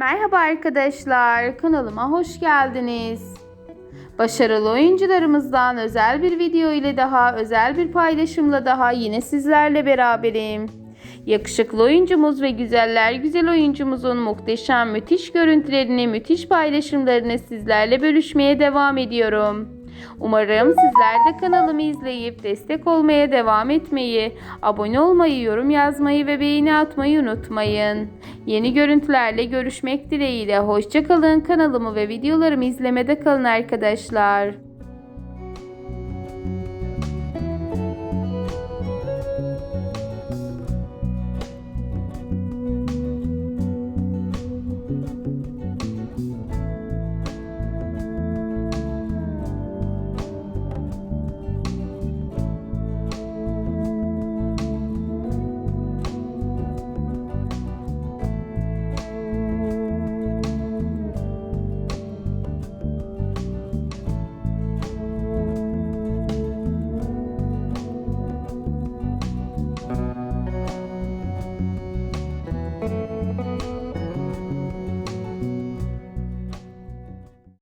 Merhaba arkadaşlar, kanalıma hoş geldiniz. Başarılı oyuncularımızdan özel bir video ile daha, özel bir paylaşımla daha yine sizlerle beraberim. Yakışıklı oyuncumuz ve güzeller güzel oyuncumuzun muhteşem müthiş görüntülerini, müthiş paylaşımlarını sizlerle bölüşmeye devam ediyorum. Umarım sizler de kanalımı izleyip destek olmaya devam etmeyi, abone olmayı, yorum yazmayı ve beğeni atmayı unutmayın. Yeni görüntülerle görüşmek dileğiyle. Hoşçakalın. Kanalımı ve videolarımı izlemede kalın arkadaşlar.